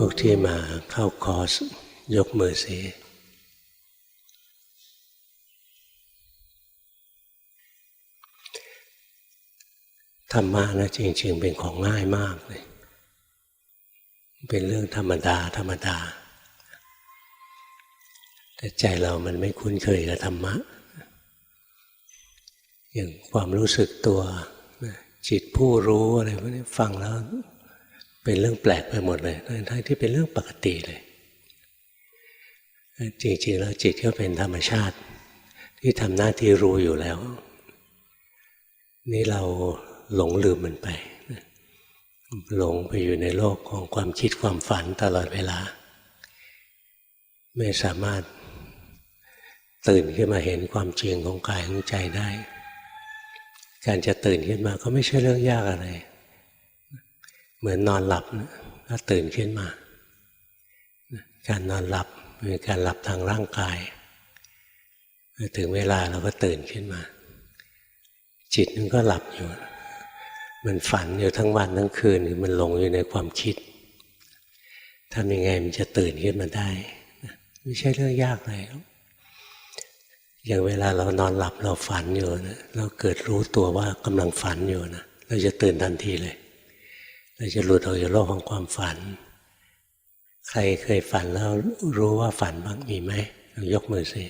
พวกที่มาเข้าคอร์สยกมือสิธรรมะนะจริงๆเป็นของง่ายมากเลย เป็นเรื่องธรรมดา ธรรมดา แต่ใจเรามันไม่คุ้นเคยกับธรรมะ อย่างความรู้สึกตัว จิตผู้รู้อะไรพวกนี้ฟังแล้ว เป็นเรื่องแปลกไปหมดเลยทั้งที่เป็นเรื่องปกติเลย จริงๆแล้วจิตก็เป็นธรรมชาติ ที่ทำหน้าที่รู้อยู่แล้ว นี่เราหลงลืมมันไป หลงไปอยู่ในโลกของความคิดความฝันตลอดเวลา ไม่สามารถตื่นขึ้นมาเห็นความจริงของกายของใจได้ การจะตื่นขึ้นมาก็ไม่ใช่เรื่องยากอะไร เหมือนนอนหลับนะก็ตื่นขึ้นมา การนอนหลับเป็นการหลับทางร่างกาย ถึงเวลาเราก็ตื่นขึ้นมา จิตมันก็หลับอยู่ มันฝันอยู่ทั้งวันทั้งคืนมันหลงอยู่ในความคิดทำยังไงมันจะตื่นขึ้นมาได้ไม่ใช่เรื่องยากเลยอย่างเวลาเรานอนหลับเราฝันอยู่นะเราเกิดรู้ตัวว่ากำลังฝันอยู่นะเราจะตื่นทันทีเลย เราจะหลุดออกจากโลกของความฝัน ใครเคยฝันแล้วรู้ว่าฝันบ้างมีไหมลองยกมือสิ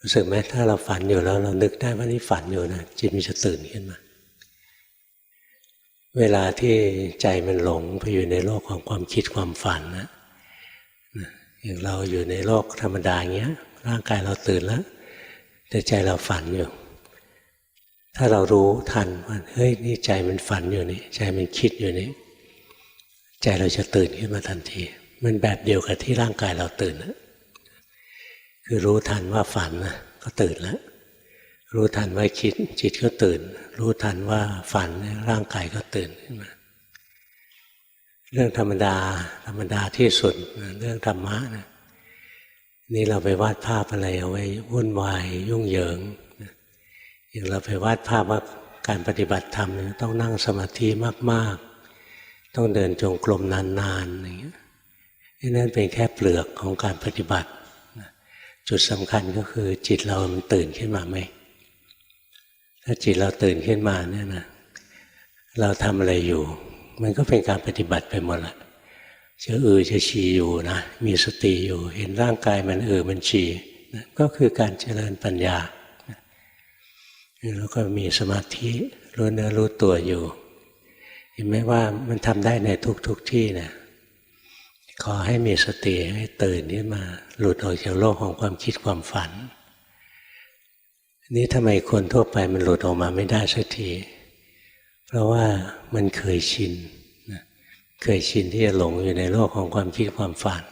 รู้สึกไหมถ้าเราฝันอยู่แล้ว เรานึกได้ว่านี่ฝันอยู่นะจิตมันจะตื่นขึ้นมา เวลาที่ใจมันหลงไปอยู่ในโลกของความคิดความฝันนะอย่างเราอยู่ในโลกธรรมดาอย่างเงี้ย ร่างกายเราตื่นแล้ว แต่ใจเราฝันอยู่ ถ้าเรารู้ทันว่าเฮ้ยนี่ใจมันฝันอยู่นี่ใจมันคิดอยู่นี่ใจเราจะตื่นขึ้นมาทันที มันแบบเดียวกับที่ร่างกายเราตื่นนะคือรู้ทันว่าฝันนะก็ตื่นแล้วรู้ทันว่าคิดจิตก็ตื่น รู้ทันว่าฝันร่างกายก็ตื่นขึ้นมา เรื่องธรรมดา ธรรมดาที่สุดเรื่องธรรมะนะนี่เราไปวาดภาพอะไรเอาไว้วุ่นวายยุ่งเหยิง อย่างเราไปวาดภาพว่าการปฏิบัติธรรมต้องนั่งสมาธิมากๆ ต้องเดินจงกรมนานๆอย่างเงี้ยนั่นเป็นแค่เปลือกของการปฏิบัติจุดสำคัญก็คือจิตเรามันตื่นขึ้นมาไหมถ้าจิตเราตื่นขึ้นมาเนี่ยนะเราทำอะไรอยู่ มันก็เป็นการปฏิบัติไปหมดละจะเออจะฉี่อยู่นะมีสติอยู่ เห็นร่างกายมันเออมันฉี่ก็คือการเจริญปัญญา แล้วก็มีสมาธิรู้เนื้อรู้ตัวอยู่เห็นไหมว่ามันทำได้ในทุกทุกที่นะขอให้มีสติให้ตื่นขึ้นมา หลุดออกจากโลกของความคิดความฝัน นี่ทำไมคนทั่วไปมันหลุดออกมาไม่ได้สักที เพราะว่ามันเคยชินเคยชินที่จะหลงอยู่ในโลกของความคิดความฝัน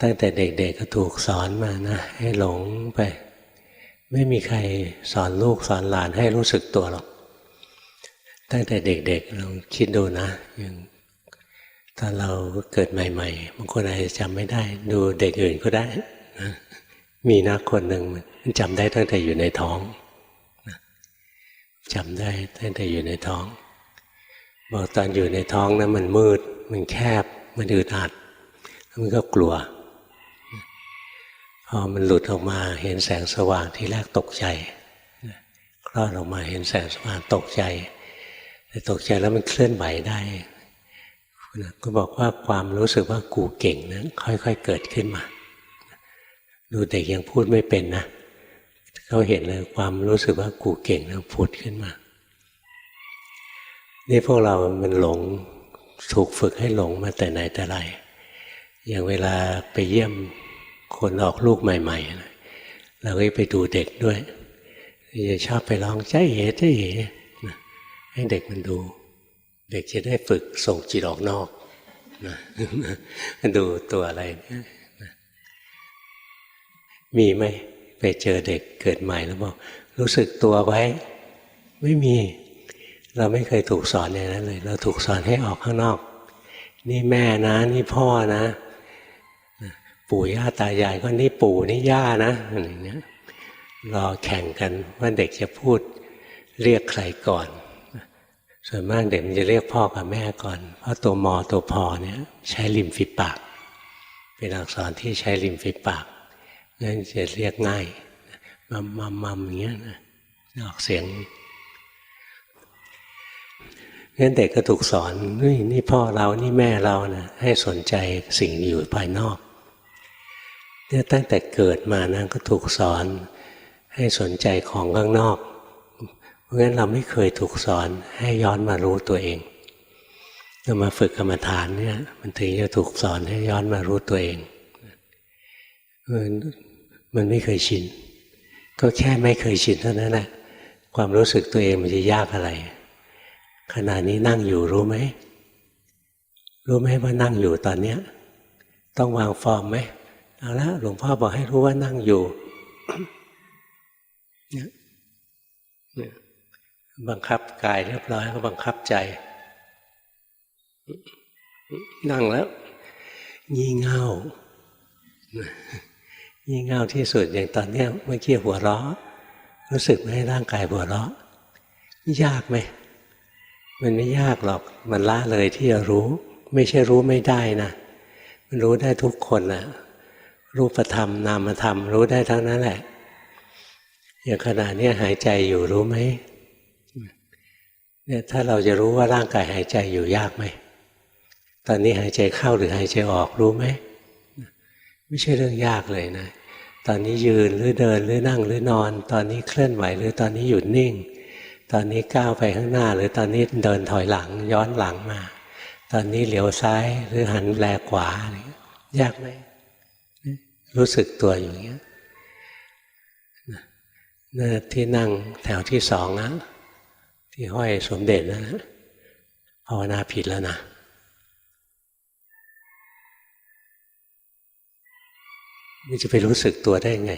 ตั้งแต่เด็กๆก็ถูกสอนมานะ ให้หลงไป ไม่มีใครสอนลูกสอนหลานให้รู้สึกตัวหรอก ตั้งแต่เด็กๆลองคิดดูนะอย่างตอนเราเกิดใหม่ๆบางคนอาจจะจำไม่ได้ ดูเด็กอื่นก็ได้มีนักคนหนึ่งมันจำได้ตั้งแต่อยู่ในท้องจำได้ตั้งแต่อยู่ในท้อง บอกตอนอยู่ในท้องนะั้นมันมืด มันแคบ มันอึดอัด มันก็กลัว พอมันหลุดออกมาเห็นแสงสว่างที่แรกตกใจคลอดออกมาเห็นแสงสว่างตกใจ แต่ตกใจแล้วมันเคลื่อนไหวได้ก็บอกว่าความรู้สึกว่ากูเก่งนะั้นค่อยๆเกิดขึ้นมา ดูเด็กยังพูดไม่เป็นนะเขาเห็นเลยความรู้สึกว่ากูเก่งนะพูดขึ้นมานี่พวกเรามันหลงถูกฝึกให้หลงมาแต่ไหนแต่ไร อย่างเวลาไปเยี่ยม คนออกลูกใหม่ๆเราก็ไปดูเด็กด้วยจะชอบไปร้องใจเอ๋ใจเอ๋ให้เด็กมันดู เด็กจะได้ฝึกส่งจิตออกนอกนะดูตัวอะไรนี่มีไหมไปเจอเด็กเกิดใหม่แล้วบอกรู้สึกตัวไว้ ไม่มี เราไม่เคยถูกสอนอย่างนั้นเลย เราถูกสอนให้ออกข้างนอก นี่แม่นะ นี่พ่อนะ ปู่ย่าตายายก็นี่ปู่นี่ย่านะอะไรเนี้ยรอแข่งกันว่าเด็กจะพูดเรียกใครก่อน ส่วนมากเด็กมันจะเรียกพ่อกับแม่ก่อน เพราะตัวมอตัวพอเนี่ยใช้ริมฝีปาก เป็นอักษรที่ใช้ริมฝีปากงั้นจะเรียกง่ายมัมมัมมัมอย่างเงี้ยนะออกเสียงงั้นเด็กก็ถูกสอนนี่นี่พ่อเรานี่แม่เรานะให้สนใจสิ่งอยู่ภายนอก เนี่ยตั้งแต่เกิดมานะก็ถูกสอน ให้สนใจของข้างนอก เพราะงั้นเราไม่เคยถูกสอนให้ย้อนมารู้ตัวเองเรามาฝึกกรรมฐานเนี่ยมันถึงจะถูกสอนให้ย้อนมารู้ตัวเองมันไม่เคยชิน ก็แค่ไม่เคยชินเท่านั้นแหละความรู้สึกตัวเองมันจะยากอะไร ขณะนี้นั่งอยู่รู้ไหมรู้ไหมว่านั่งอยู่ตอนเนี้ย ต้องวางฟอร์มไหม เอาละหลวงพ่อบอกให้รู้ว่านั่งอยู่เนี่ยบังคับกายเรียบร้อยก็บังคับใจ นั่งแล้วงี่เง่างี่เง่าที่สุดอย่างตอนเนี้ยเมื่อกี้หัวเราะรู้สึกไหมร่างกายหัวเราะยากไหมมันไม่ยากหรอกมันละเลยที่จะรู้ ไม่ใช่รู้ไม่ได้นะมันรู้ได้ทุกคนนะ รูปธรรม นามธรรม รู้ได้ทั้งนั้นแหละ อย่างขณะนี้หายใจอยู่รู้ไหมเนี่ยถ้าเราจะรู้ว่าร่างกายหายใจอยู่ยากไหม ตอนนี้หายใจเข้าหรือหายใจออกรู้ไหม ไม่ใช่เรื่องยากเลยนะ ตอนนี้ยืนหรือเดินหรือนั่งหรือนอน ตอนนี้เคลื่อนไหวหรือตอนนี้หยุดนิ่ง ตอนนี้ก้าวไปข้างหน้า หรือตอนนี้เดินถอยหลังย้อนหลังมา ตอนนี้เหลียวซ้ายหรือหันแลขวา ยากไหม รู้สึกตัวอย่างเงี้ยน่ที่นั่งแถวที่สองนะ ที่ห้อยสมเด็จนะภาวนาผิดแล้วนะมันจะไปรู้สึกตัวได้ไง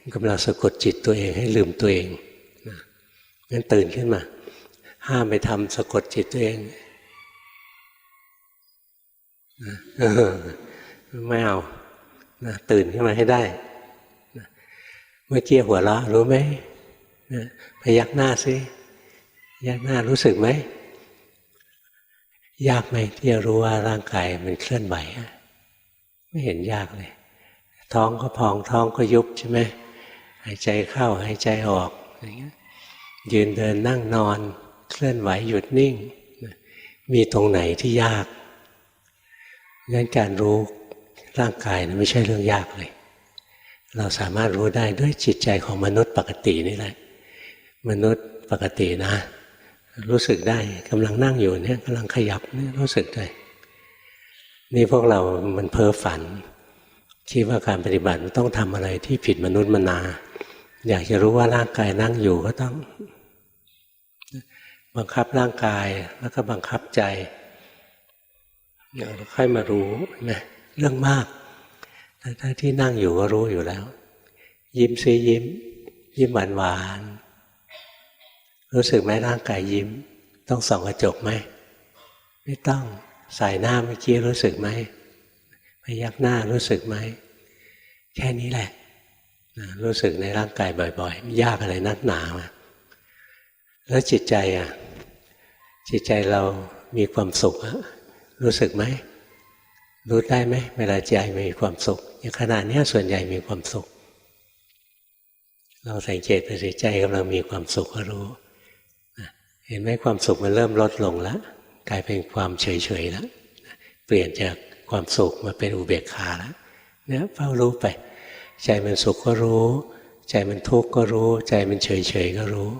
มันกำลังสะกดจิตตัวเองให้ลืมตัวเองนะงั้นตื่นขึ้นมา ห้ามไปทำสะกดจิตตัวเองนะไม่เอา นะตื่นขึ้นมาให้ได้นะเมื่อกี้หัวเราะรู้ไหมนะพยักหน้าซิยักหน้ารู้สึกไหม ยากไหมที่จะรู้ว่าร่างกายมันเคลื่อนไหวไม่เห็นยากเลย ท้องก็พองท้องก็ยุบใช่ไหมหายใจเข้าหายใจออกอย่างเงี้ยยืนเดินนั่งนอน เคลื่อนไหวหยุดนิ่ง มีตรงไหนที่ยากงั้นการรู้ ร่างกายนะไม่ใช่เรื่องยากเลย เราสามารถรู้ได้ด้วยจิตใจของมนุษย์ปกตินี่แหละ มนุษย์ปกตินะ รู้สึกได้กำลังนั่งอยู่เนี่ยกำลังขยับเนี่ยรู้สึกได้ นี่พวกเรามันเพ้อฝันคิดว่าการปฏิบัติต้องทำอะไรที่ผิดมนุษย์มนา อยากจะรู้ว่าร่างกายนั่งอยู่ก็ต้อง บังคับร่างกายแล้วก็บังคับใจเราค่อยมารู้นะ เรื่องมากถ้าที่นั่งอยู่ก็รู้อยู่แล้ว ยิ้มซียิ้ม ยิ้มหวานหวานรู้สึกไหมร่างกายยิ้ม ต้องส่องกระจกไหมไม่ต้องใส่หน้าเมื่อกี้รู้สึกไหมพยักหน้ารู้สึกไหมแค่นี้แหละรู้สึกในร่างกายบ่อยๆยากอะไรนักหนามาแล้วจิตใจอะจิตใจเรามีความสุขรู้สึกไหม รู้ได้ไหมเวลาใจมีความสุขอย่างขณะนี้ส่วนใหญ่มีความสุข เราสังเกตไปสิใจกำลังมีความสุขก็รู้ เห็นไหมความสุขมันเริ่มลดลงแล้วกลายเป็นความเฉยๆแล้วเปลี่ยนจากความสุขมาเป็นอุเบกขาแล้วเนี่ยเฝ้ารู้ไป ใจมันสุขก็รู้ ใจมันทุกข์ก็รู้ ใจมันเฉยๆก็รู้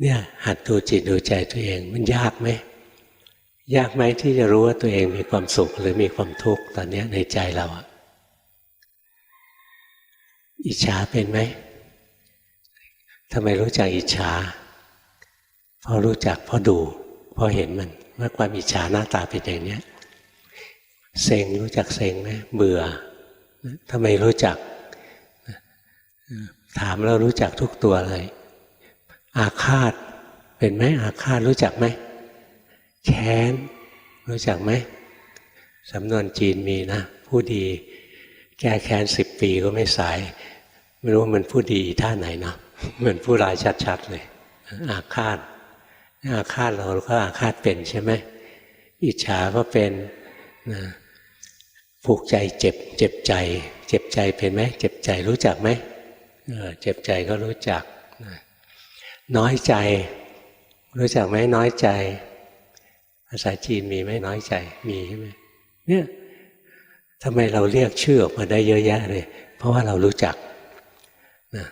เนี่ยหัดดูจิตดูใจตัวเองมันยากไหม ยากไหมที่จะรู้ว่าตัวเองมีความสุขหรือมีความทุกข์ตอนนี้ในใจเราอิจฉาเป็นไหมทำไมรู้จักอิจฉาเพราะรู้จักเพราะดูเพราะเห็นมันว่าความอิจฉาหน้าตาเป็นอย่างนี้เซ็งรู้จักเซ็งไหมเบื่อทำไมรู้จัก ถามแล้วรู้จักทุกตัวเลย อาฆาตเป็นไหมอาฆาตรู้จักไหม แค้น รู้จักไหมสำนวนจีนมีนะ ผู้ดีแก้แค้นสิบปีก็ไม่สาย ไม่รู้มันผู้ดีท่าไหนเนาะเหมือนผู้ร้ายชัดๆเลย อาฆาตอาฆาตเราก็อาฆาตเป็นใช่ไหมอิจฉาก็เป็นนะผูกใจเจ็บ เจ็บใจ เจ็บใจเป็นไหมเจ็บใจรู้จักไหมเจ็บใจก็รู้จัก น้อยใจ รู้จักไหมน้อยใจ ภาษาจีนมีไหมน้อยใจมีใช่ไหมเนี่ยทำไมเราเรียกชื่อออกมาได้เยอะแยะเลย เพราะว่าเรารู้จักนะ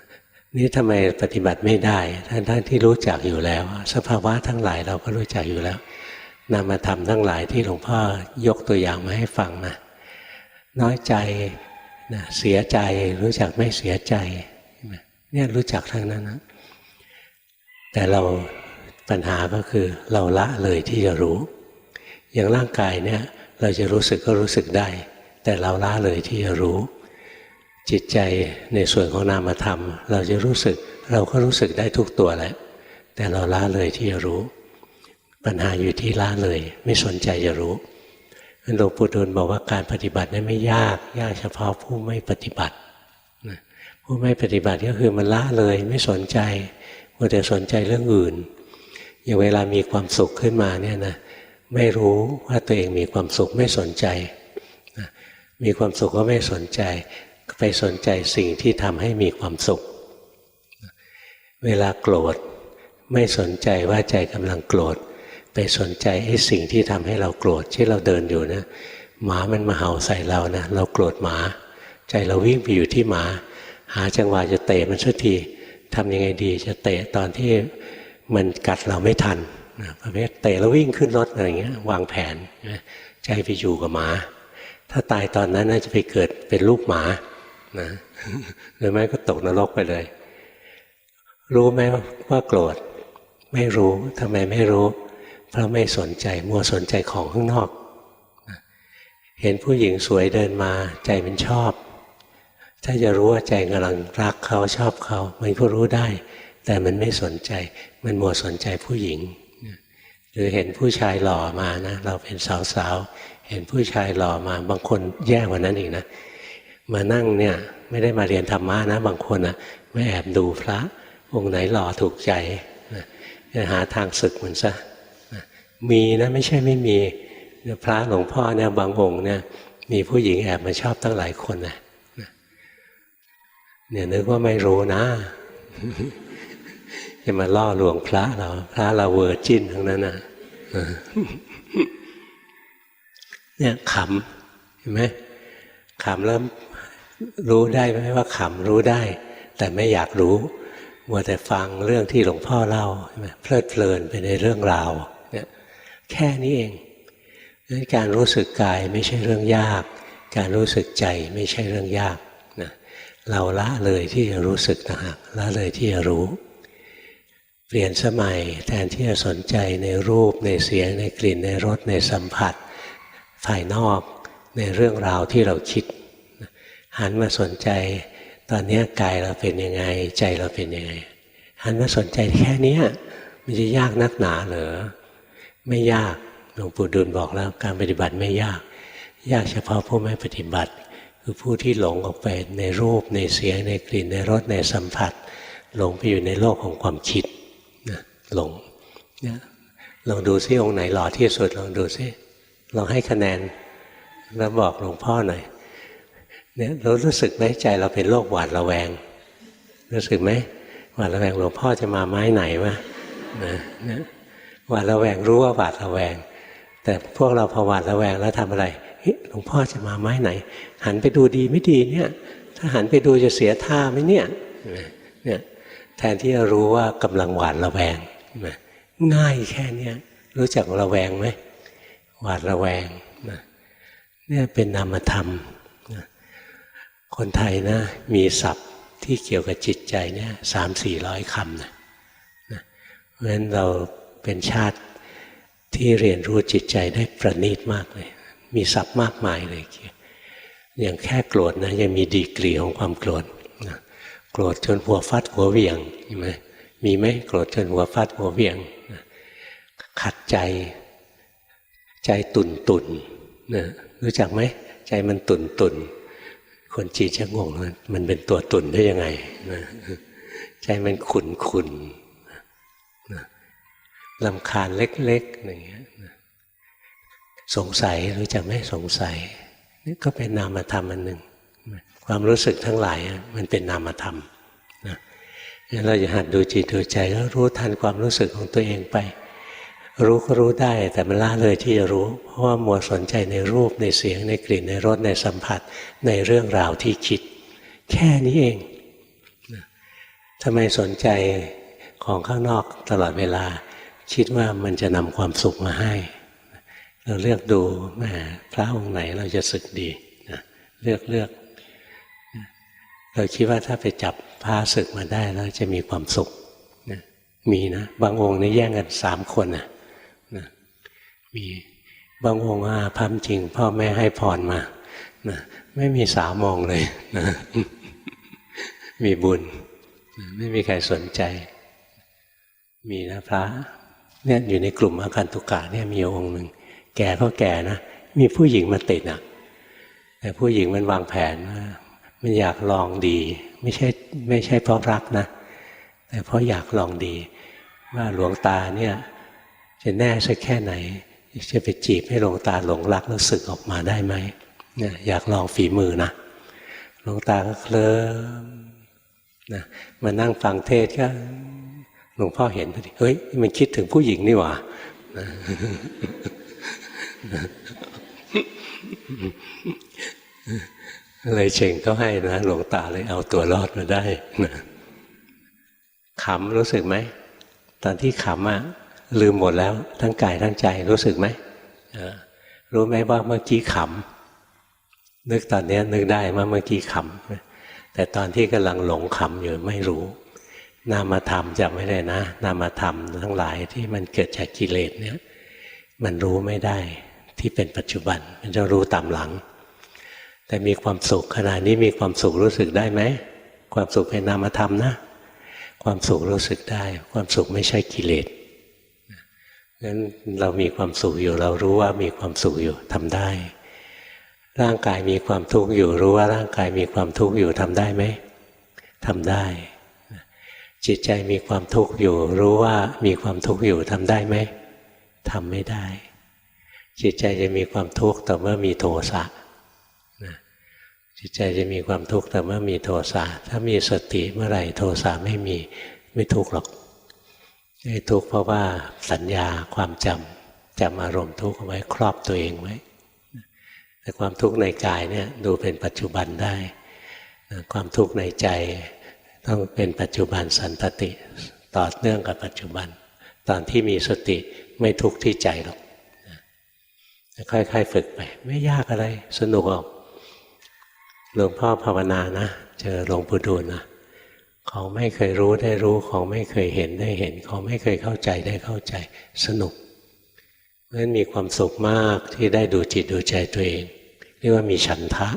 นี่ทำไมปฏิบัติไม่ได้ทั้งทั้งที่รู้จักอยู่แล้ว สภาวะทั้งหลายเราก็รู้จักอยู่แล้วนำมาทำทั้งหลายที่หลวงพ่อยกตัวอย่างมาให้ฟังนะน้อยใจนะเสียใจรู้จักไม่เสียใจเนี่ยรู้จักทั้งนั้นนะแต่เรา ปัญหาก็คือเราละเลยที่จะรู้ อย่างร่างกายเนี่ยเราจะรู้สึกก็รู้สึกได้ แต่เราละเลยที่จะรู้ จิตใจในส่วนของนามธรรม เราจะรู้สึกเราก็รู้สึกได้ทุกตัวแหละแต่เราละเลยที่จะรู้ ปัญหาอยู่ที่ละเลย ไม่สนใจจะรู้หลวงปู่ดูลบอกว่าการปฏิบัตินั้นไม่ยาก ยากเฉพาะผู้ไม่ปฏิบัติผู้ไม่ปฏิบัติก็คือมันละเลยไม่สนใจมัวแต่สนใจเรื่องอื่น อย่างเวลามีความสุขขึ้นมาเนี่ยนะไม่รู้ว่าตัวเองมีความสุขไม่สนใจมีความสุขก็ไม่สนใจ ไปสนใจสิ่งที่ทำให้มีความสุข เวลาโกรธ ไม่สนใจว่าใจกำลังโกรธ ไปสนใจไอ้สิ่งที่ทำให้เราโกรธที่เราเดินอยู่นะหมามันมาเห่าใส่เรานะเราโกรธหมา ใจเราวิ่งไปอยู่ที่หมา หาจังหวะจะเตะมันสักทีทำยังไงดีจะเตะตอนที่ มันกัดเราไม่ทันประเภทเตะแล้ววิ่งขึ้นรถอะไรเงี้ยวางแผนใจไปอยู่กับหมา ถ้าตายตอนนั้นน่าจะไปเกิดเป็นลูกหมานะหรือไม่ก็ตกนรกไปเลย รู้ไหมว่าโกรธไม่รู้ทำไมไม่รู้ เพราะไม่สนใจมัวสนใจของข้างนอก เห็นผู้หญิงสวยเดินมาใจมันชอบ ถ้าจะรู้ว่าใจกำลังรักเขาชอบเขา มันก็รู้ได้ แต่มันไม่สนใจ มันมัวสนใจผู้หญิง หรือเห็นผู้ชายหล่อมานะ เราเป็นสาวๆ เห็นผู้ชายหล่อมา บางคนแย่กว่านั้นอีกนะ มานั่งเนี่ยไม่ได้มาเรียนธรรมะนะ บางคนอนะไม่แอบดูพระ องค์ไหนหล่อถูกใจจะหาทางศึกมันซะมีนะไม่ใช่ไม่มีพระหลวงพ่อเนี่ยบางองค์เนี่ยมีผู้หญิงแอบมาชอบตั้งหลายคนนะเนี่ยนึกว่าไม่รู้นะ จะมาล่อลวงพระเราพระเราเวอร์จินทั้งนั้นนะเนี่ยขำเห็นไหมขำแล้วรู้ได้ไหมว่าขำรู้ได้ แต่ไม่อยากรู้มัวแต่ฟังเรื่องที่หลวงพ่อเล่าเพลิดเพลินไปในเรื่องราวเนี่ยแค่นี้เองการรู้สึกกายไม่ใช่เรื่องยาก การรู้สึกใจไม่ใช่เรื่องยากนะเราละเลยที่จะรู้สึกนะฮะละเลยที่จะรู้ เปลี่ยนสมัยแทนที่จะสนใจในรูปในเสียงในกลิ่นในรสในสัมผัสภายนอกในเรื่องราวที่เราคิด หันมาสนใจ ตอนนี้กายเราเป็นยังไง ใจเราเป็นยังไง หันมาสนใจแค่นี้มันจะยากนักหนาเหรอไม่ยากหลวงปู่ดูลบอกแล้วการปฏิบัติไม่ยาก ยากเฉพาะผู้ไม่ปฏิบัติ คือผู้ที่หลงออกไปในรูปในเสียงในกลิ่นในรสในสัมผัส หลงไปอยู่ในโลกของความคิด หลงเนี่ยลองดูซิองค์ไหนหล่อที่สุดลองดูซิลองให้คะแนนแล้วบอกหลวงพ่อหน่อยเนี่ยเรารู้สึกไหมใจเราเป็นโรคหวาดระแวง รู้สึกไหมหวาดระแวงหลวงพ่อจะมาไม้ไหนวะนะนะหวาดระแวงรู้ว่าหวาดระแวง แต่พวกเราพอหวาดระแวงแล้วทำอะไรหลวงพ่อจะมาไม้ไหน หันไปดูดีไม่ดีเนี่ย ถ้าหันไปดูจะเสียท่าไหมเนี่ยเนี่ยแทนที่จะรู้ว่ากำลังหวาดระแวง ง่ายแค่นี้รู้จักระแวงไหมหวาดระแวงนะเนี่ยเป็นนามธรรมคนไทยนะมีศัพท์ที่เกี่ยวกับจิตใจเนี่ยสามสี่ร้อยคำนะนะเพราะฉะนั้นเราเป็นชาติที่เรียนรู้จิตใจได้ประณีตมากเลย มีศัพท์มากมายเลยอย่างแค่โกรธนะยังมีดีกรีของความโกรธนะโกรธจนหัวฟัดหัวเวียงใช่ไหม มีไหมโกรธจนหัวฟัดหัวเวียง ขัดใจ ใจตุนตุนนะรู้จักไหม ใจมันตุนตุนคนจีนจะงงมันเป็นตัวตุ่นได้ยังไงใจมันขุนขุนลำคาญเล็กๆอย่างเงี้ยนะสงสัยรู้จักไหมสงสัยนี่ก็เป็นนามธรรมอันหนึ่งความรู้สึกทั้งหลายมันเป็นนามธรรม เราจะหัดดูจิตดูใจแล้วรู้ทันความรู้สึกของตัวเองไป รู้ก็รู้ได้แต่มันละเลยที่จะรู้ เพราะว่ามัวสนใจในรูปในเสียงในกลิ่นในรสในสัมผัสในเรื่องราวที่คิด แค่นี้เองทำไมสนใจของข้างนอกตลอดเวลา คิดว่ามันจะนำความสุขมาให้ เราเลือกดูแหมพระองค์ไหนเราจะสึกดีเลือกเลือกเราคิดว่าถ้าไปจับ พระศึกมาได้แล้วจะมีความสุขนะมีนะ บางองค์นี่แย่งกันสามคนนะนะมีบางองค์อาพัมจริง พ่อแม่ให้พรมานะไม่มีสาวมองเลยนะมีบุญนะไม่มีใครสนใจ มีนะพระเนี่ยอยู่ในกลุ่มอาคันตุกะเนี่ยมีองค์หนึ่งแก่ก็แก่นะมีผู้หญิงมาติดอะ แต่ผู้หญิงมันวางแผนว่ามันอยากลองดี ไม่ใช่ไม่ใช่เพราะรักนะ แต่เพราะอยากลองดี ว่าหลวงตาเนี่ยจะแน่สักแค่ไหน จะไปจีบให้หลวงตาหลงรักแล้วสึกออกมาได้ไหมเนี่ยอยากลองฝีมือนะหลวงตาก็เคลิ้มนะมานั่งฟังเทศก็หลวงพ่อเห็นพอดีเฮ้ยมันคิดถึงผู้หญิงนี่หว่า เลยเชงก็ให้นะหลวงตาเลยเอาตัวรอดมาได้นะขำรู้สึกไหม ตอนที่ขำอะลืมหมดแล้ว ทั้งกายทั้งใจรู้สึกไหมรู้ไหมว่าเมื่อกี้ขำนึกตอนนี้นึกได้ว่าเมื่อกี้ขำแต่ตอนที่กำลังหลงขำอยู่ไม่รู้ นามธรรมจำไม่ได้นะ นามธรรมทั้งหลายที่มันเกิดจากกิเลสเนี่ย มันรู้ไม่ได้ที่เป็นปัจจุบัน มันจะรู้ตามหลัง แต่มีความสุขขณะนี้มีความสุขรู้สึกได้ไหมความสุขเป็นนามธรรมนะ ความสุขรู้สึกได้ ความสุขไม่ใช่กิเลสงั้นเรามีความสุขอยู่เรารู้ว่ามีความสุขอยู่ทำได้ ร่างกายมีความทุกข์อยู่รู้ว่าร่างกายมีความทุกข์อยู่ทำได้ไหมทำได้ จิตใจมีความทุกข์อยู่ รู้ว่ามีความทุกข์อยู่ทำได้ไหมทำไม่ได้ จิตใจจะมีความทุกข์ต่อเมื่อมีโทสะนะ จิตใจจะมีความทุกข์แต่เมื่อมีโทสะถ้ามีสติเมื่อไหร่โทสะไม่มีไม่ทุกข์หรอกไม่ทุกข์เพราะว่าสัญญาความจำจำอารมณ์ทุกข์เอาไว้ครอบตัวเองไว้แต่ความทุกข์ในกายเนี่ยดูเป็นปัจจุบันได้ ความทุกข์ในใจต้องเป็นปัจจุบันสันตติต่อเนื่องกับปัจจุบัน ตอนที่มีสติไม่ทุกข์ที่ใจหรอกค่อยๆฝึกไป ไม่ยากอะไรสนุกออก หลวงพ่อภาวนานะเจอหลวงปู่ดูลนะของไม่เคยรู้ได้รู้ของไม่เคยเห็นได้เห็นของไม่เคยเข้าใจได้เข้าใจสนุกเพราะฉะนั้นมีความสุขมากที่ได้ดูจิตดูใจตัวเอง เรียกว่ามีฉันทะ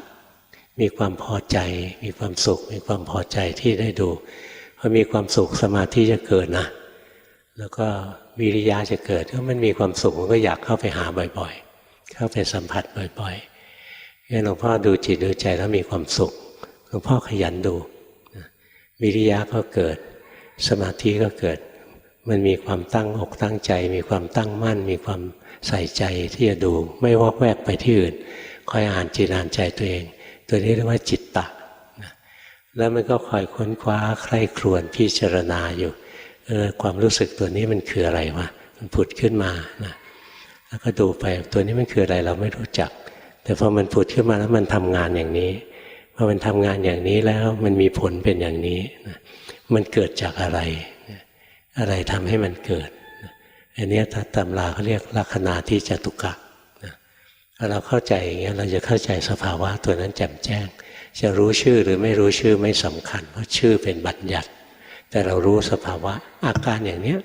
มีความพอใจ มีความสุข มีความพอใจที่ได้ดูพอมีความสุขสมาธิจะเกิดนะแล้วก็วิริยะจะเกิดถ้ามันมีความสุขมันก็อยากเข้าไปหาบ่อย ๆ เข้าไปสัมผัสบ่อย ๆ หลวงพ่อดูจิตดูใจแล้วมีความสุขหลวงพ่อขยันดูวิริยะก็เกิด สมาธิก็เกิด มันมีความตั้งอกตั้งใจ มีความตั้งมั่น มีความใส่ใจที่จะดูไม่วอกแวกไปที่อื่น คอยอ่านจิตอ่านใจตัวเอง ตัวนี้เรียกว่าจิตตะแล้วมันก็คอยค้นคว้าใคร่ครวญพิจารณาอยู่เออความรู้สึกตัวนี้มันคืออะไรวะมันผุดขึ้นมานะแล้วก็ดูไปตัวนี้มันคืออะไรเราไม่รู้จัก แต่พอมันผุดขึ้นมาแล้วมันทำงานอย่างนี้พอมันทำงานอย่างนี้แล้วมันมีผลเป็นอย่างนี้นะมันเกิดจากอะไร อะไรทำให้มันเกิดอันนี้ถ้าตำราเขาเรียกลัคนาที่จตุกะถ้าเราเข้าใจอย่างเงี้ยเราจะเข้าใจสภาวะตัวนั้นแจ่มแจ้ง จะรู้ชื่อหรือไม่รู้ชื่อไม่สำคัญ เพราะชื่อเป็นบัญญัติ แต่เรารู้สภาวะอาการอย่างเนี้ย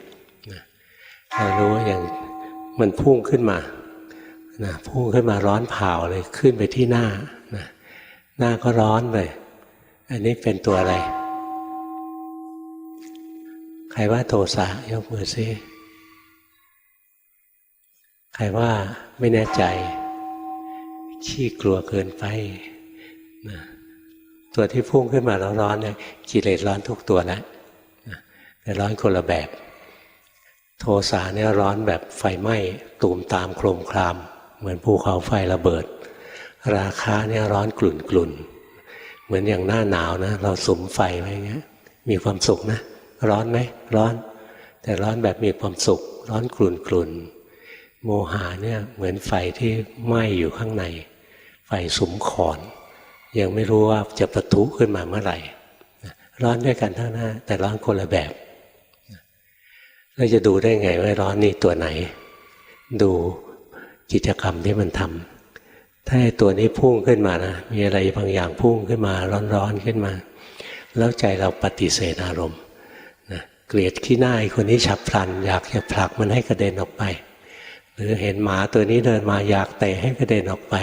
เรารู้อย่างมันพุ่งขึ้นมา นะพุ่งขึ้นมาร้อนเผาเลยขึ้นไปที่หน้านะหน้าก็ร้อนเลยอันนี้เป็นตัวอะไร ใครว่าโทสะยกมือซิใครว่าไม่แน่ใจ ขี้กลัวเกินไปนะตัวที่พุ่งขึ้นมาแล้วร้อนเนี่ยกิเลสร้อนทุกตัวแล้วนะแต่ร้อนคนละแบบ โทสะเนี่ยร้อนแบบไฟไหม้ตูมตามโครมคราม เหมือนภูเขาไฟระเบิด ราคาเนี่ยร้อนกลุ่นกลุ่นเหมือนอย่างหน้าหนาวนะ เราสุมไฟไว้เงี้ย มีความสุขนะ ร้อนไหมร้อน แต่ร้อนแบบมีความสุข ร้อนกลุ่นกลุ่นโมหะเนี่ยเหมือนไฟที่ไหม้อยู่ข้างใน ไฟสุมขอน ยังไม่รู้ว่าจะประทุขึ้นมาเมื่อไหร่ร้อนด้วยกันทั้งหน้า แต่ร้อนคนละแบบเราจะดูได้ไงว่าร้อนนี่ตัวไหน ดู กิจกรรมที่มันทำถ้าตัวนี้พุ่งขึ้นมานะ มีอะไรบางอย่างพุ่งขึ้นมาร้อนๆขึ้นมา แล้วใจเราปฏิเสธอารมณ์นะเกลียดขี้หน้าคนนี้ฉับพลัน อยากจะผลักมันให้กระเด็นออกไป หรือเห็นหมาตัวนี้เดินมาอยากเตะให้กระเด็นออกไป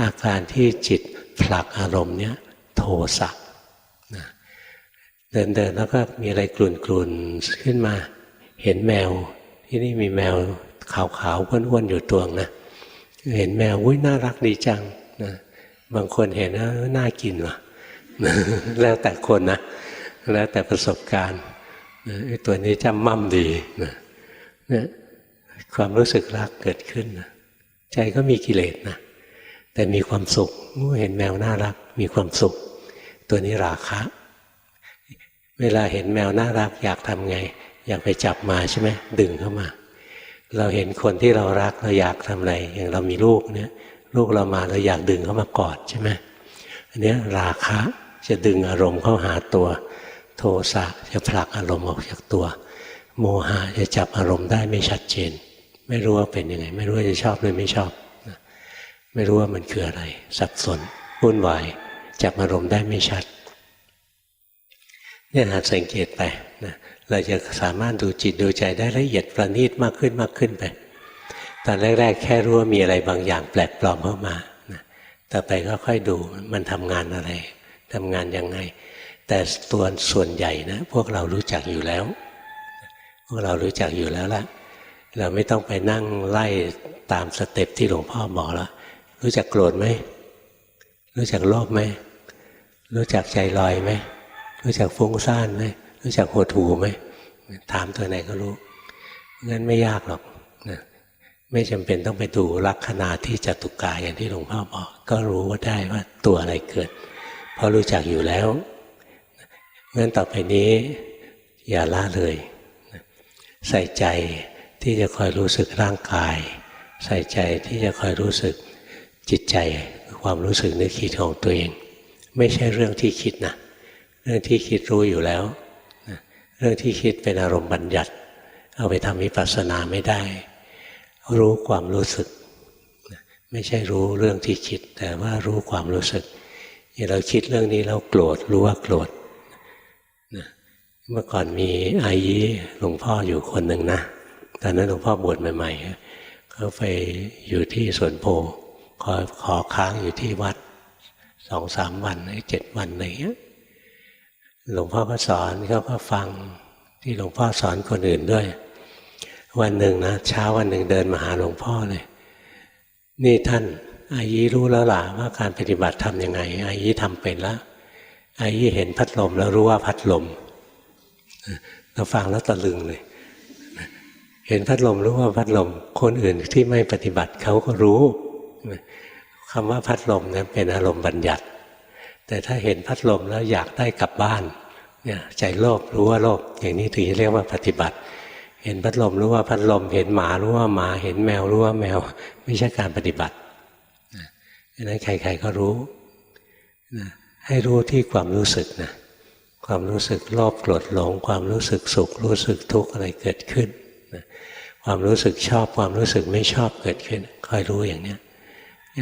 อาการที่จิตผลักอารมณ์เนี้ยโทสะนะเดินเดินแล้วก็มีอะไรกลุ่นกลุ่นขึ้นมา เห็นแมวที่นี่มีแมว ขาวๆอ้วนๆอยู่ตัวนะเห็นแมวอุ้ยน่ารักดีจังนะบางคนเห็นว่าน่ากินว่ะแล้วแต่คนนะแล้วแต่ประสบการณ์ไอ้ตัวนี้จำมั่มดีนะเนี่ยความรู้สึกรักเกิดขึ้นนะใจก็มีกิเลสนะแต่มีความสุขเห็นแมวน่ารัก มีความสุข ตัวนี้ราคะ เวลาเห็นแมวน่ารัก อยากทำไง อยากไปจับมาใช่ไหมดึงเข้ามา เราเห็นคนที่เรารักเราอยากทำอะไร อย่างเรามีลูกเนี่ยลูกเรามาเราอยากดึงเข้ามากอดใช่ไหมอันนี้ราคะจะดึงอารมณ์เข้าหาตัว โทสะจะผลักอารมณ์ออกจากตัว โมหะจะจับอารมณ์ได้ไม่ชัดเจน ไม่รู้ว่าเป็นยังไง ไม่รู้ว่าจะชอบหรือไม่ชอบ ไม่รู้ว่ามันคืออะไร สับสนวุ่นวายจับอารมณ์ได้ไม่ชัดเนี่ยหัดสังเกตไปนะ เราจะสามารถดูจิตดูใจได้ละเอียดประณีตมากขึ้นมากขึ้นไป ตอนแรก ๆ แค่รู้ว่ามีอะไรบางอย่างแปลกปลอมเข้ามาต่อไปก็ค่อยดูมันทำงานอะไรทำงานยังไง แต่ตัวส่วนใหญ่นะ พวกเรารู้จักอยู่แล้ว พวกเรารู้จักอยู่แล้วละเราไม่ต้องไปนั่งไล่ตามสเต็ปที่หลวงพ่อบอกแล้วรู้จักโกรธไหมรู้จักโลภไหมรู้จักใจลอยไหมรู้จักฟุ้งซ่านไหม รู้จักหดหูไหมถามตัวไหนก็รู้งั้นไม่ยากหรอกนะไม่จำเป็นต้องไปดูลักษณะที่จตุกายอย่างที่หลวงพ่อบอก ก็รู้ว่าได้ว่าตัวอะไรเกิด เพราะรู้จักอยู่แล้วงั้นต่อไปนี้อย่าละเลย ใส่ใจที่จะคอยรู้สึกร่างกาย ใส่ใจที่จะคอยรู้สึกจิตใจความรู้สึกนึกคิดของตัวเอง ไม่ใช่เรื่องที่คิดนะเรื่องที่คิดรู้อยู่แล้ว เรื่องที่คิดเป็นอารมณ์บัญญัติ เอาไปทำวิปัสสนาไม่ได้ รู้ความรู้สึก ไม่ใช่รู้เรื่องที่คิด แต่ว่ารู้ความรู้สึกอย่างเราคิดเรื่องนี้แล้วโกรธรู้ว่าโกรธเมื่อก่อนมีอายีหลวงพ่ออยู่คนหนึ่งนะตอนนั้นหลวงพ่อบวชใหม่ๆเขาไปอยู่ที่สวนโพขอขอค้างอยู่ที่วัดสองสามวันเจ็ดวันอะไรเงี้ย หลวงพ่อก็สอนเขาก็ฟังที่หลวงพ่อสอนคนอื่นด้วย วันหนึ่งนะเช้าวันหนึ่งเดินมาหาหลวงพ่อเลย นี่ท่านอายีรู้แล้วล่ะว่าการปฏิบัติทำยังไง อายีทำเป็นแล้วอายีเห็นพัดลมแล้วรู้ว่าพัดลมเราฟังแล้วตะลึงเลย เห็นพัดลมรู้ว่าพัดลม คนอื่นที่ไม่ปฏิบัติเขาก็รู้คำว่าพัดลมนี่ยเป็นอารมณ์บัญญัติ แต่ถ้าเห็นพัดลมแล้วอยากได้กลับบ้าน ใจโลภรู้ว่าโลภอย่างนี้ถึงจะเรียกว่าปฏิบัติ เห็นพัดลมรู้ว่าพัดลม เห็นหมารู้ว่าหมา เห็นแมวรู้ว่าแมว ไม่ใช่การปฏิบัติดังนั้นใคร ๆก็รู้นะให้รู้ที่ความรู้สึกนะความรู้สึกโลภโกรธหลง ความรู้สึกสุข รู้สึกทุกข์อะไรเกิดขึ้นนะความรู้สึกชอบความรู้สึกไม่ชอบเกิดขึ้นคอยรู้อย่างเนี้ย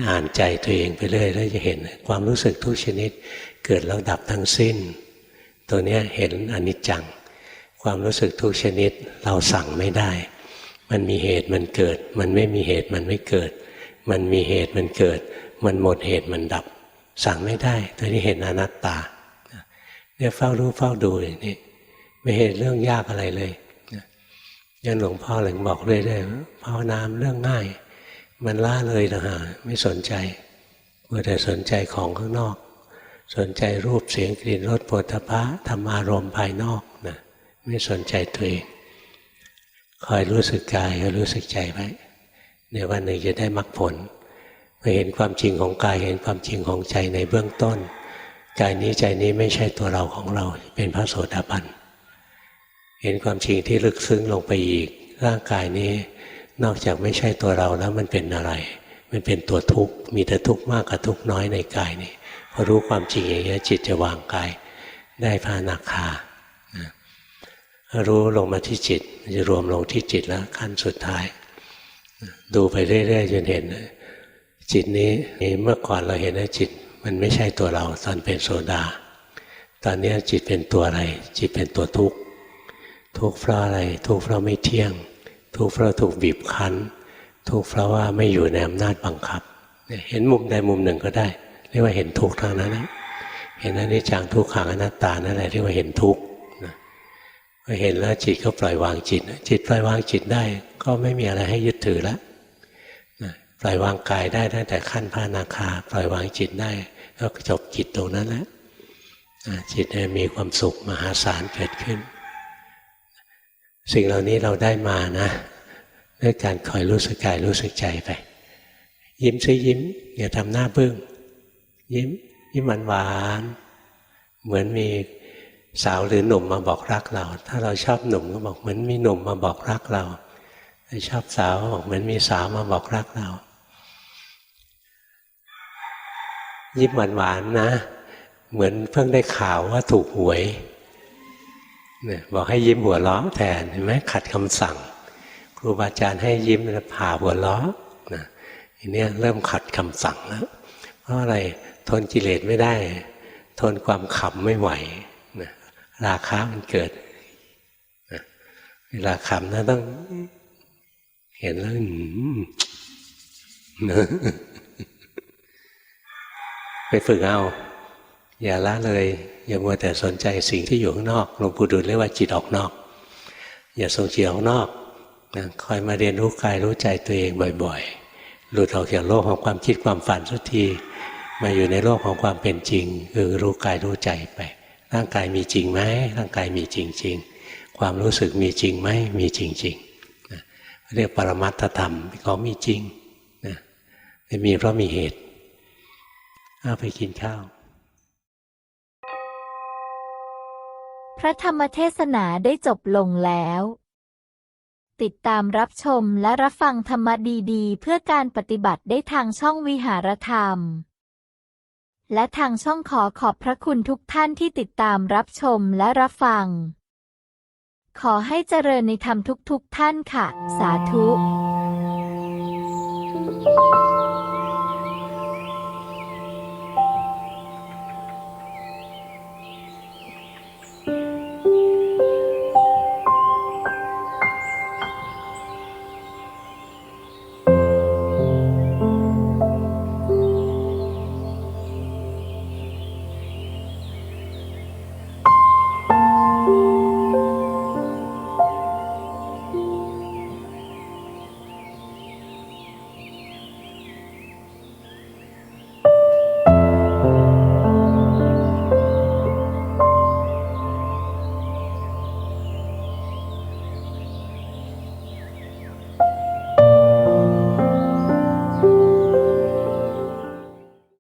อ่านใจตัวเองไปเรื่อยแล้วจะเห็น ความรู้สึกทุกชนิด เกิดแล้วดับทั้งสิ้น ตัวนี้เห็นอนิจจัง ความรู้สึกทุกชนิดเราสั่งไม่ได้ มันมีเหตุมันเกิด มันไม่มีเหตุมันไม่เกิด มันมีเหตุมันเกิด มันหมดเหตุมันดับ สั่งไม่ได้ ตัวนี้เห็นอนัตตาเนี่ยเฝ้ารู้เฝ้าดูอย่างนี้ไม่เห็นเรื่องยากอะไรเลยยันหลวงพ่อหลวงบอกเรื่อยๆภาวนาเรื่องง่าย มันล่าเลยนะฮะไม่สนใจเมื่อแต่สนใจของข้างนอก สนใจรูปเสียงกลิ่นรสผลิภะธรรมารมณ์ภายนอกนะไม่สนใจตัวเองคอยรู้สึกกายคอยรู้สึกใจไว้ในวันหนึ่งจะได้มรรคผลเมื่อเห็นความจริงของกายเห็นความจริงของใจในเบื้องต้นกายนี้ใจนี้ไม่ใช่ตัวเราของเรา เป็นพระโสดาบันเห็นความจริงที่ลึกซึ้งลงไปอีก ร่างกายนี้นอกจากไม่ใช่ตัวเราแล้วมันเป็นอะไร มันเป็นตัวทุกข์มีแต่ทุกข์มากกับทุกข์น้อยในกายนี้ รู้ความจริงอย่างนี้ยจิตจะวางกายได้พานาคารู้ลงมาที่จิตจะรวมลงที่จิตแล้วขั้นสุดท้าย ดูไปเรื่อยๆจนเห็น จิตนี้เมื่อก่อนเราเห็นว่าจิต มันไม่ใช่ตัวเราตอนเป็นโซดา ตอนนี้จิตเป็นตัวอะไร จิตเป็นตัวทุกข์ทุกข์เพราะอะไร ทุกข์เพราะไม่เที่ยง ทุกข์เพราะถูกบีบคั้น ทุกข์เพราะว่าไม่อยู่ในอำนาจบังคับ เห็นมุมใดมุมหนึ่งก็ได้ เรียกว่าเห็นทุกข์ทางนั้นนะเห็นอนิจจังทุกขังอนัตตานั่นแหละเรียกว่าเห็นทุกข์พอเห็นแล้วจิตก็ปล่อยวางจิต จิตปล่อยวางจิตได้ ก็ไม่มีอะไรให้ยึดถือแล้วปล่อยวางกายได้ตั้งแต่ขั้นพระนาคา ปล่อยวางจิตได้ก็จบจิตตรงนั้นแหละนะจิตเนี่ยมีความสุขมหาศาลเกิดขึ้น สิ่งเหล่านี้เราได้มานะด้วยการคอยรู้สึกกายรู้สึกใจไป ยิ้มซิยิ้มอย่าทำหน้าบึ้ง ยิ้ม ยิ้มหวานหวานเหมือนมีสาวหรือหนุ่มมาบอกรักเรา ถ้าเราชอบหนุ่มก็บอกเหมือนมีหนุ่มมาบอกรักเราถ้าชอบสาวบอกเหมือนมีสาวมาบอกรักเรา ยิ้มหวานหวานนะ เหมือนเพิ่งได้ข่าวว่าถูกหวยเนี่ยบอกให้ยิ้มหัวเราะแทนเห็นไหมขัดคำสั่ง ครูบาอาจารย์ให้ยิ้มแล้วผ่าหัวเราะนะทีเนี้เริ่มขัดคำสั่งแล้วเพราะอะไร ทนกิเลสไม่ได้ ทนความขำไม่ไหวนะราคามันเกิดนะเวลาขำนะต้อง เห็นแล้วนะไปฝึกเอา อย่าละเลย อย่ามัวแต่สนใจสิ่งที่อยู่ข้างนอกหลวงปู่ดูลเรียกว่าจิตออกนอก อย่าส่งจิตออกนอกนะคอยมาเรียนรู้กายรู้ใจตัวเองบ่อย ๆ หลุดออกจากโลกของความคิดความฝันสักที มาอยู่ในโลกของความเป็นจริง คือรู้กายรู้ใจไป ร่างกายมีจริงไหมร่างกายมีจริง ๆ ความรู้สึกมีจริงไหมมีจริงๆนะเรียกปรมัตถธรรมเขามีจริงนะไม่มีเพราะมีเหตุเอาไปกินข้าว พระธรรมเทศนาได้จบลงแล้ว ติดตามรับชมและรับฟังธรรมดีๆ เพื่อการปฏิบัติได้ทางช่องวิหารธรรม และทางช่องขอขอบพระคุณทุกท่านที่ติดตามรับชมและรับฟัง ขอให้เจริญในธรรมทุกๆท่านค่ะ สาธุ